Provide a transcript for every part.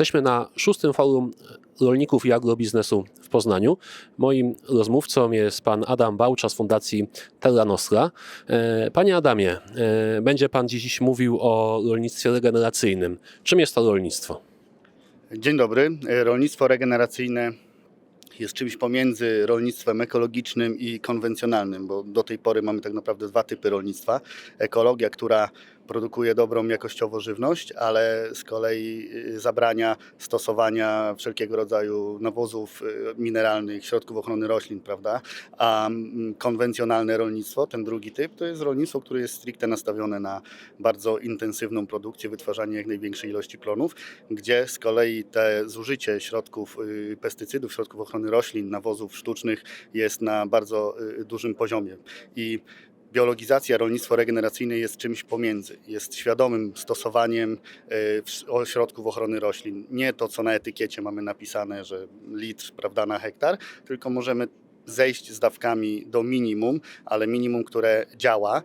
Jesteśmy na szóstym forum rolników i agrobiznesu w Poznaniu. Moim rozmówcą jest pan Adam Bałcza z Fundacji Terra Nostra. E, Panie Adamie, e, będzie pan dziś mówił o rolnictwie regeneracyjnym. Czym jest to rolnictwo? Dzień dobry. Rolnictwo regeneracyjne jest czymś pomiędzy rolnictwem ekologicznym i konwencjonalnym, bo do tej pory mamy tak naprawdę dwa typy rolnictwa. Ekologia, która produkuje dobrą jakościowo żywność, ale z kolei y, zabrania stosowania wszelkiego rodzaju nawozów y, mineralnych, środków ochrony roślin, prawda? A mm, konwencjonalne rolnictwo, ten drugi typ, to jest rolnictwo, które jest stricte nastawione na bardzo intensywną produkcję, wytwarzanie jak największej ilości plonów, gdzie z kolei te zużycie środków y, pestycydów, środków ochrony roślin, nawozów sztucznych jest na bardzo dużym poziomie. I biologizacja, rolnictwo regeneracyjne jest czymś pomiędzy. Jest świadomym stosowaniem w- środków ochrony roślin. Nie to, co na etykiecie mamy napisane, że litr prawda, na hektar, tylko możemy zejść z dawkami do minimum, ale minimum, które działa,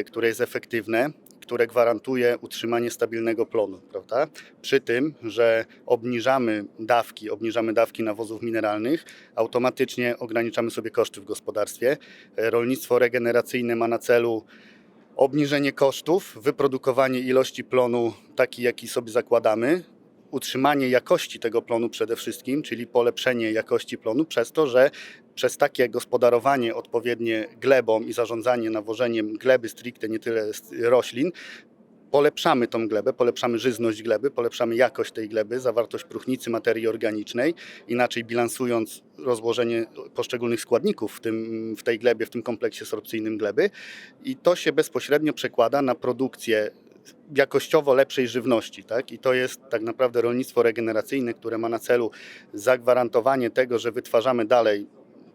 y, które jest efektywne, które gwarantuje utrzymanie stabilnego plonu, prawda? Przy tym, że obniżamy dawki, obniżamy dawki nawozów mineralnych, automatycznie ograniczamy sobie koszty w gospodarstwie. Rolnictwo regeneracyjne ma na celu obniżenie kosztów, wyprodukowanie ilości plonu taki, jaki sobie zakładamy, utrzymanie jakości tego plonu przede wszystkim, czyli polepszenie jakości plonu przez to, że przez takie gospodarowanie odpowiednie glebą i zarządzanie nawożeniem gleby stricte, nie tyle roślin, polepszamy tą glebę, polepszamy żyzność gleby, polepszamy jakość tej gleby, zawartość próchnicy materii organicznej, inaczej bilansując rozłożenie poszczególnych składników w, tym, w tej glebie, w tym kompleksie sorpcyjnym gleby. I to się bezpośrednio przekłada na produkcję jakościowo lepszej żywności. Tak? I to jest tak naprawdę rolnictwo regeneracyjne, które ma na celu zagwarantowanie tego, że wytwarzamy dalej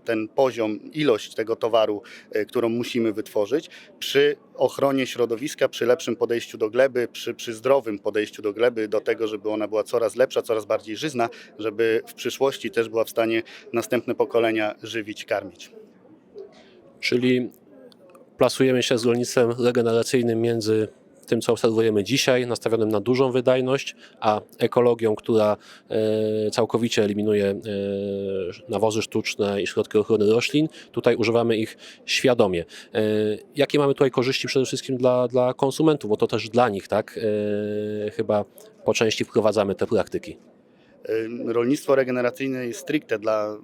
ten poziom, ilość tego towaru, e, którą musimy wytworzyć, przy ochronie środowiska, przy lepszym podejściu do gleby, przy, przy zdrowym podejściu do gleby, do tego, żeby ona była coraz lepsza, coraz bardziej żyzna, żeby w przyszłości też była w stanie następne pokolenia żywić, karmić. Czyli plasujemy się z rolnictwem regeneracyjnym między tym, co obserwujemy dzisiaj, nastawionym na dużą wydajność, a ekologią, która e, całkowicie eliminuje e, nawozy sztuczne i środki ochrony roślin. Tutaj używamy ich świadomie. E, jakie mamy tutaj korzyści przede wszystkim dla, dla konsumentów, bo to też dla nich, tak, chyba po części wprowadzamy te praktyki. Rolnictwo regeneracyjne jest stricte dla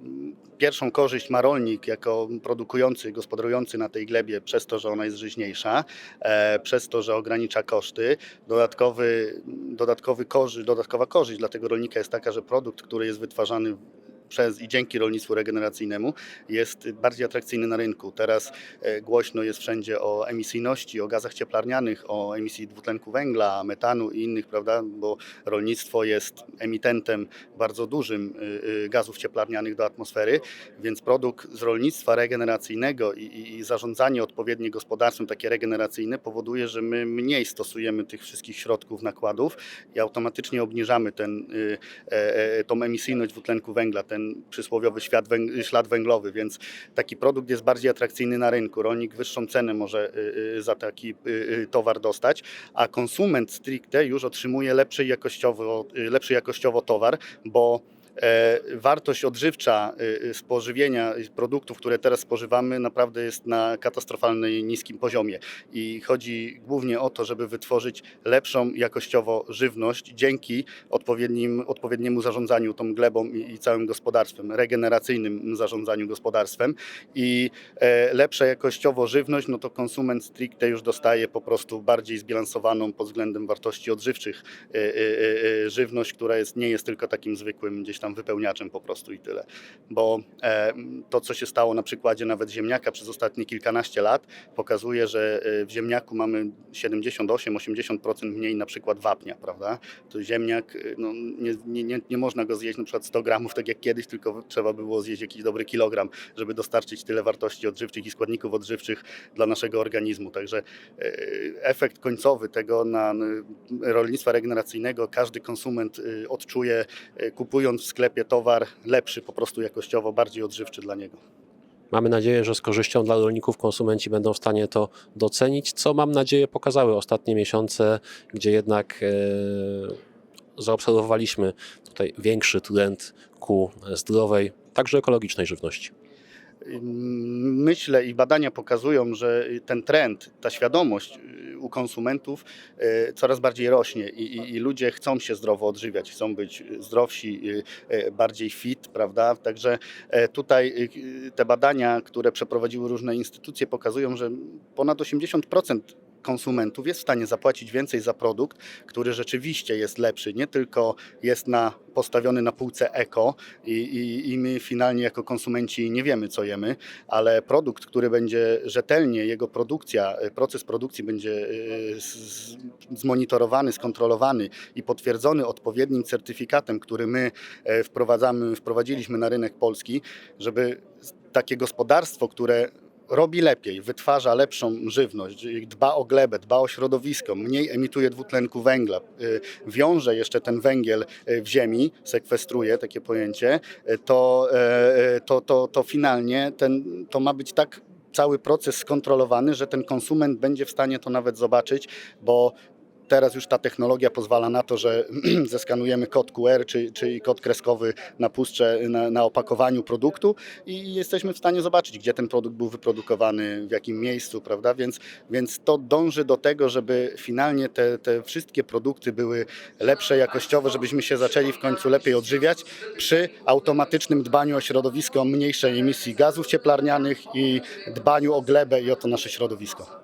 pierwszą korzyść ma rolnik jako produkujący, gospodarujący na tej glebie przez to, że ona jest żyźniejsza, e, przez to, że ogranicza koszty. Dodatkowy, dodatkowy korzy, dodatkowa korzyść dla tego rolnika jest taka, że produkt, który jest wytwarzany przez i dzięki rolnictwu regeneracyjnemu jest bardziej atrakcyjny na rynku. Teraz e, głośno jest wszędzie o emisyjności, o gazach cieplarnianych, o emisji dwutlenku węgla, metanu i innych, prawda? Bo rolnictwo jest emitentem bardzo dużym y, y, gazów cieplarnianych do atmosfery, więc produkt z rolnictwa regeneracyjnego i, i, zarządzanie odpowiednie gospodarstwem takie regeneracyjne powoduje, że my mniej stosujemy tych wszystkich środków, nakładów i automatycznie obniżamy ten, y, e, e, tą emisyjność dwutlenku węgla, ten przysłowiowy świat węg- ślad węglowy, więc taki produkt jest bardziej atrakcyjny na rynku. Rolnik wyższą cenę może y, y, za taki y, towar dostać, a konsument stricte już otrzymuje lepszy jakościowo, lepszy jakościowo towar, bo wartość odżywcza y, y, spożywienia produktów, które teraz spożywamy, naprawdę jest na katastrofalnej niskim poziomie. I chodzi głównie o to, żeby wytworzyć lepszą jakościowo żywność dzięki odpowiednim, odpowiedniemu zarządzaniu tą glebą i, całym gospodarstwem, regeneracyjnym zarządzaniu gospodarstwem. I e, lepsza jakościowo żywność, no to konsument stricte już dostaje po prostu bardziej zbilansowaną pod względem wartości odżywczych e, e, e, żywność, która jest, nie jest tylko takim zwykłym gdzieś tam wypełniaczem po prostu i tyle. Bo e, to, co się stało na przykładzie nawet ziemniaka przez ostatnie kilkanaście lat, pokazuje, że e, w ziemniaku mamy 78-80% mniej na przykład wapnia, prawda? To ziemniak, e, no, nie, nie, nie, nie można go zjeść na przykład 100 gramów, tak jak kiedyś, tylko trzeba by było zjeść jakiś dobry kilogram, żeby dostarczyć tyle wartości odżywczych i składników odżywczych dla naszego organizmu. Także efekt końcowy tego na rolnictwa regeneracyjnego każdy konsument odczuje, kupując sklepie towar lepszy po prostu jakościowo, bardziej odżywczy dla niego. Mamy nadzieję, że z korzyścią dla rolników konsumenci będą w stanie to docenić, co mam nadzieję pokazały ostatnie miesiące, gdzie jednak e, zaobserwowaliśmy tutaj większy trend ku zdrowej, także ekologicznej żywności. Myślę i badania pokazują, że ten trend, ta świadomość y, u konsumentów y, coraz bardziej rośnie i, i, i ludzie chcą się zdrowo odżywiać, chcą być zdrowsi, y, bardziej fit, prawda? Także e, tutaj te badania, które przeprowadziły różne instytucje, pokazują, że ponad 80% konsumentów jest w stanie zapłacić więcej za produkt, który rzeczywiście jest lepszy, nie tylko jest na, postawiony na półce eko i, i, i my finalnie jako konsumenci nie wiemy co jemy, ale produkt, który będzie rzetelnie, jego produkcja, y, proces produkcji będzie y, zmonitorowany, skontrolowany i potwierdzony odpowiednim certyfikatem, który my e, wprowadzamy, wprowadziliśmy na rynek polski, żeby takie gospodarstwo, które robi lepiej, wytwarza lepszą żywność, dba o glebę, dba o środowisko, mniej emituje dwutlenku węgla, y, wiąże jeszcze ten węgiel y, w ziemi, sekwestruje takie pojęcie, y, to, to, to, to finalnie ten, to ma być tak cały proces skontrolowany, że ten konsument będzie w stanie to nawet zobaczyć, bo Teraz już ta technologia pozwala na to, że zeskanujemy kod QR czy, czy kod kreskowy na na, na opakowaniu produktu i jesteśmy w stanie zobaczyć, gdzie ten produkt był wyprodukowany, w jakim miejscu, prawda? Więc, więc to dąży do tego, żeby finalnie te, te wszystkie produkty były lepsze jakościowo, żebyśmy się zaczęli w końcu lepiej odżywiać przy automatycznym dbaniu o środowisko, mniejszej emisji gazów cieplarnianych i dbaniu o glebę i o to nasze środowisko.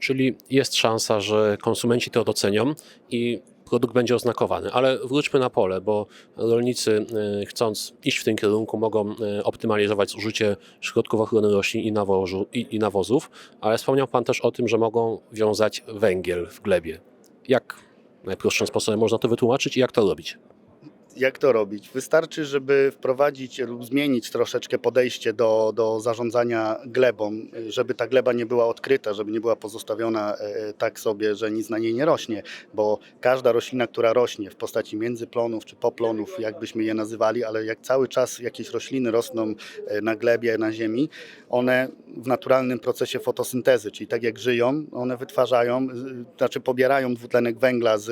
Czyli jest szansa, że konsumenci to docenią i produkt będzie oznakowany. Ale wróćmy na pole, bo rolnicy y, chcąc iść w tym kierunku mogą y, optymalizować zużycie środków ochrony roślin i, nawożu, i, i nawozów, ale wspomniał Pan też o tym, że mogą wiązać węgiel w glebie. Jak najprostszym sposobem można to wytłumaczyć i jak to robić? Jak to robić? Wystarczy, żeby wprowadzić lub zmienić troszeczkę podejście do, do zarządzania glebą, żeby ta gleba nie była odkryta, żeby nie była pozostawiona e, tak sobie, że nic na niej nie rośnie, bo każda roślina, która rośnie w postaci międzyplonów czy poplonów, jakbyśmy je nazywali, ale jak cały czas jakieś rośliny rosną e, na glebie, na ziemi, one w naturalnym procesie fotosyntezy, czyli tak jak żyją, one wytwarzają, znaczy pobierają dwutlenek węgla z,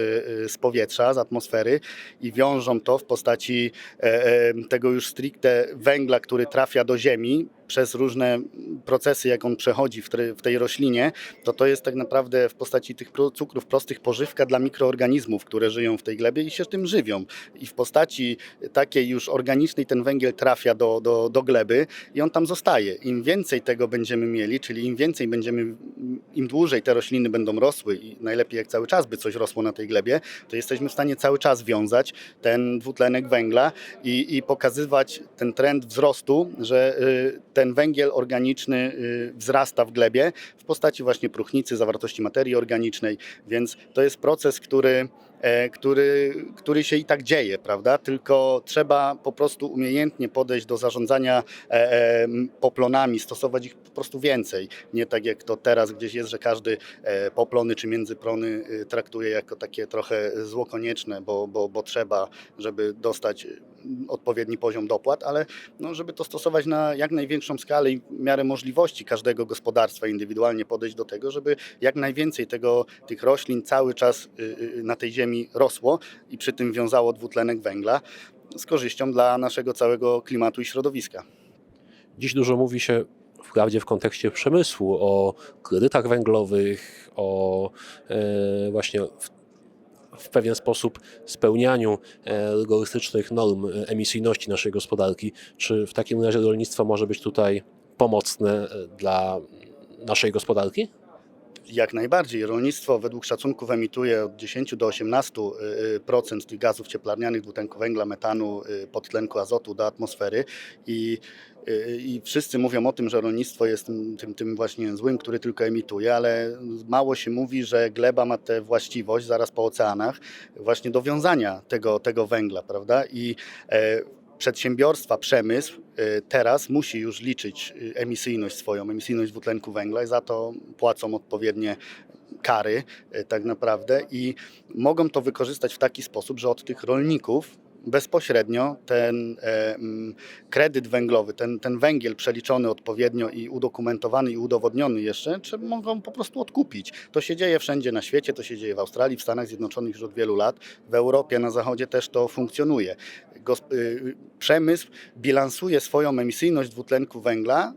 z powietrza, z atmosfery i wiążą to w postaci e, e, tego już stricte węgla, który trafia do ziemi przez różne procesy, jak on przechodzi w, tej- roślinie, to to jest tak naprawdę w postaci tych cukrów prostych pożywka dla mikroorganizmów, które żyją w tej glebie i się tym żywią. I w postaci takiej już organicznej ten węgiel trafia do, do, do gleby i on tam zostaje. Im więcej tego będziemy mieli, czyli im więcej będziemy, im dłużej te rośliny będą rosły i najlepiej jak cały czas by coś rosło na tej glebie, to jesteśmy w stanie cały czas wiązać ten dwutlenek węgla i, i pokazywać ten trend wzrostu, że y, ten węgiel organiczny y, wzrasta w glebie w postaci właśnie próchnicy, zawartości materii organicznej, więc to jest proces, który e, który, który się i tak dzieje, prawda? Tylko trzeba po prostu umiejętnie podejść do zarządzania e, e, poplonami, stosować ich po prostu więcej. Nie tak jak to teraz gdzieś jest, że każdy poplony czy międzyplony y, traktuje jako takie trochę zło konieczne, bo, bo, bo trzeba, żeby dostać odpowiedni poziom dopłat, ale no, żeby to stosować na jak największą skalę i w miarę możliwości każdego gospodarstwa indywidualnie podejść do tego, żeby jak najwięcej tego, tych roślin cały czas y, y, na tej ziemi rosło i przy tym wiązało dwutlenek węgla z korzyścią dla naszego całego klimatu i środowiska. Dziś dużo mówi się wprawdzie w kontekście przemysłu o kredytach węglowych, o e, właśnie w, pewien sposób spełnianiu e, rygorystycznych norm e, emisyjności naszej gospodarki. Czy w takim razie rolnictwo może być tutaj pomocne e, dla naszej gospodarki? Jak najbardziej. Rolnictwo według szacunków emituje od 10 do 18% y, procent tych gazów cieplarnianych, dwutlenku węgla, metanu, y, podtlenku azotu do atmosfery i y, i wszyscy mówią o tym, że rolnictwo jest tym, tym, tym właśnie złym, który tylko emituje, ale mało się mówi, że gleba ma tę właściwość zaraz po oceanach właśnie do wiązania tego, tego węgla, prawda? I e, przedsiębiorstwa, przemysł e, teraz musi już liczyć e, emisyjność swoją, emisyjność dwutlenku węgla i za to płacą odpowiednie kary e, tak naprawdę. I mogą to wykorzystać w taki sposób, że od tych rolników bezpośrednio ten e, mm, kredyt węglowy, ten, ten węgiel przeliczony odpowiednio i udokumentowany i udowodniony jeszcze, czy mogą po prostu odkupić. To się dzieje wszędzie na świecie, to się dzieje w Australii, w Stanach Zjednoczonych już od wielu lat, w Europie, na Zachodzie też to funkcjonuje. Y, przemysł bilansuje swoją emisyjność dwutlenku węgla,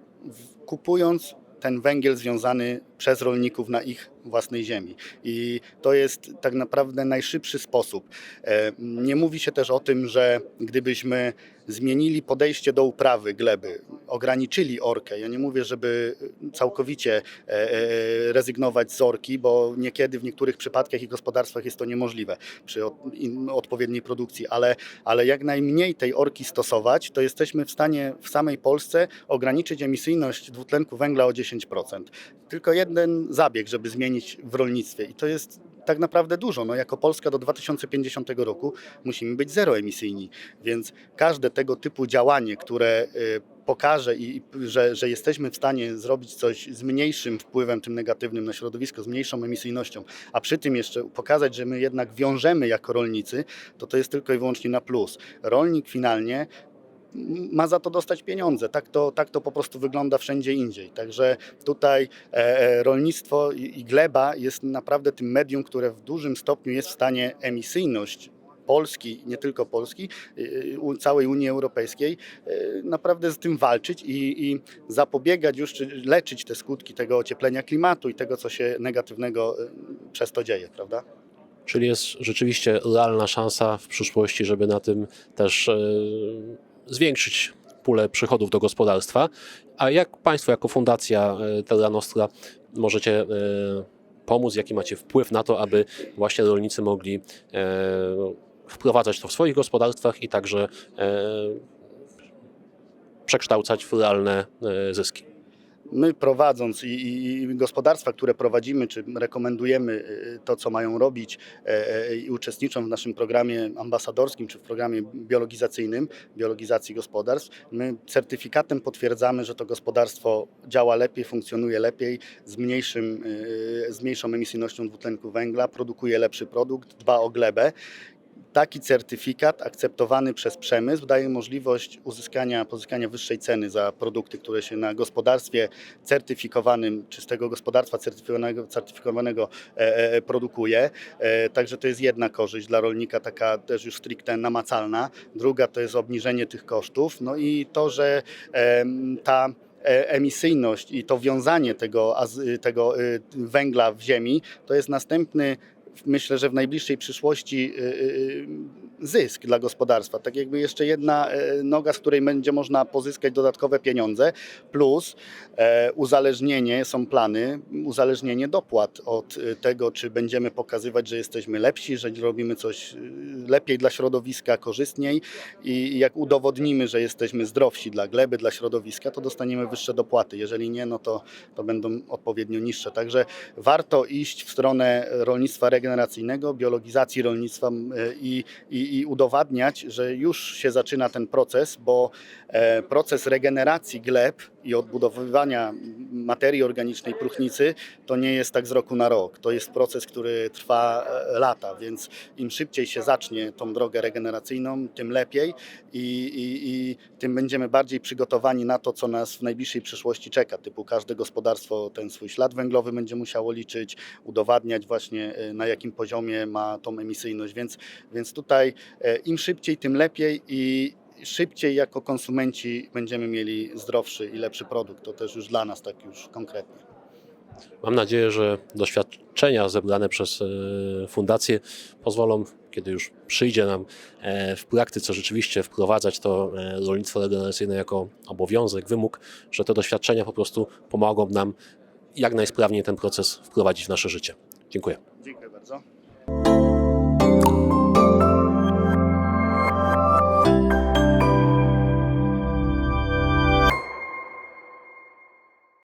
kupując ten węgiel związany przez rolników na ich własnej ziemi. I to jest tak naprawdę najszybszy sposób. E, Nie mówi się też o tym, że gdybyśmy zmienili podejście do uprawy gleby, ograniczyli orkę. Ja nie mówię, żeby całkowicie e, e, rezygnować z orki, bo niekiedy w niektórych przypadkach i gospodarstwach jest to niemożliwe przy odpowiedniej produkcji, ale, ale jak najmniej tej orki stosować, to jesteśmy w stanie w samej Polsce ograniczyć emisyjność dwutlenku węgla o 10%. Tylko jeden zabieg, żeby zmienić w rolnictwie i to jest tak naprawdę dużo. No, jako Polska do 2050 roku musimy być zeroemisyjni, więc każde tego typu działanie, które y, pokaże, i- że, że jesteśmy w stanie zrobić coś z mniejszym wpływem tym negatywnym na środowisko, z mniejszą emisyjnością, a przy tym jeszcze pokazać, że my jednak wiążemy jako rolnicy, to to jest tylko i wyłącznie na plus. Rolnik finalnie ma za to dostać pieniądze. Tak to, tak to po prostu wygląda wszędzie indziej. Także tutaj e, e, rolnictwo i, gleba jest naprawdę tym medium, które w dużym stopniu jest w stanie emisyjność Polski, nie tylko Polski, y, u- całej Unii Europejskiej, y, naprawdę z tym walczyć i, i zapobiegać już, czy leczyć te skutki tego ocieplenia klimatu i tego, co się negatywnego y, przez to dzieje, prawda? Czyli jest rzeczywiście realna szansa w przyszłości, żeby na tym też zwiększyć pulę przychodów do gospodarstwa. A jak Państwo jako Fundacja e, Terra Nostra możecie e, pomóc, jaki macie wpływ na to, aby właśnie rolnicy mogli e, wprowadzać to w swoich gospodarstwach i także przekształcać w realne zyski? My prowadząc i, i, gospodarstwa, które prowadzimy, czy rekomendujemy y, to, co mają robić e, e, i uczestniczą w naszym programie ambasadorskim, czy w programie biologizacyjnym, biologizacji gospodarstw, my certyfikatem potwierdzamy, że to gospodarstwo działa lepiej, funkcjonuje lepiej, z, mniejszym, z mniejszą emisyjnością dwutlenku węgla, produkuje lepszy produkt, dba o glebę. Taki certyfikat akceptowany przez przemysł daje możliwość uzyskania, pozyskania wyższej ceny za produkty, które się na gospodarstwie certyfikowanym, czy z tego gospodarstwa certyfikowanego, certyfikowanego e, e, produkuje. E, także to jest jedna korzyść dla rolnika, taka też już stricte namacalna. Druga to jest obniżenie tych kosztów. No i to, że em, ta e, emisyjność i to wiązanie tego, tego y, węgla w ziemi to jest następny myślę, że w najbliższej przyszłości y, y, zysk dla gospodarstwa. Tak jakby jeszcze jedna e, noga, z której będzie można pozyskać dodatkowe pieniądze, plus e, uzależnienie, są plany, uzależnienie dopłat od y, tego, czy będziemy pokazywać, że jesteśmy lepsi, że robimy coś lepiej dla środowiska, korzystniej i jak udowodnimy, że jesteśmy zdrowsi dla gleby, dla środowiska, to dostaniemy wyższe dopłaty. Jeżeli nie, no to, to będą odpowiednio niższe. Także warto iść w stronę rolnictwa regeneracyjnego, biologizacji rolnictwa i, i, i udowadniać, że już się zaczyna ten proces, bo e, proces regeneracji gleb i odbudowywania materii organicznej próchnicy to nie jest tak z roku na rok. To jest proces, który trwa e, lata, więc im szybciej się zacznie tą drogę regeneracyjną, tym lepiej i, i, i tym będziemy bardziej przygotowani na to, co nas w najbliższej przyszłości czeka. Typu każde gospodarstwo ten swój ślad węglowy będzie musiało liczyć, udowadniać właśnie e, na jakim poziomie ma tą emisyjność, więc, więc tutaj e, im szybciej, tym lepiej i szybciej jako konsumenci będziemy mieli zdrowszy i lepszy produkt. To też już dla nas tak już konkretnie. Mam nadzieję, że doświadczenia zebrane przez e, fundację pozwolą, kiedy już przyjdzie nam e, w praktyce rzeczywiście wprowadzać to e, rolnictwo regeneracyjne jako obowiązek, wymóg, że te doświadczenia po prostu pomogą nam jak najsprawniej ten proces wprowadzić w nasze życie. Dziękuję. Dziękuję bardzo.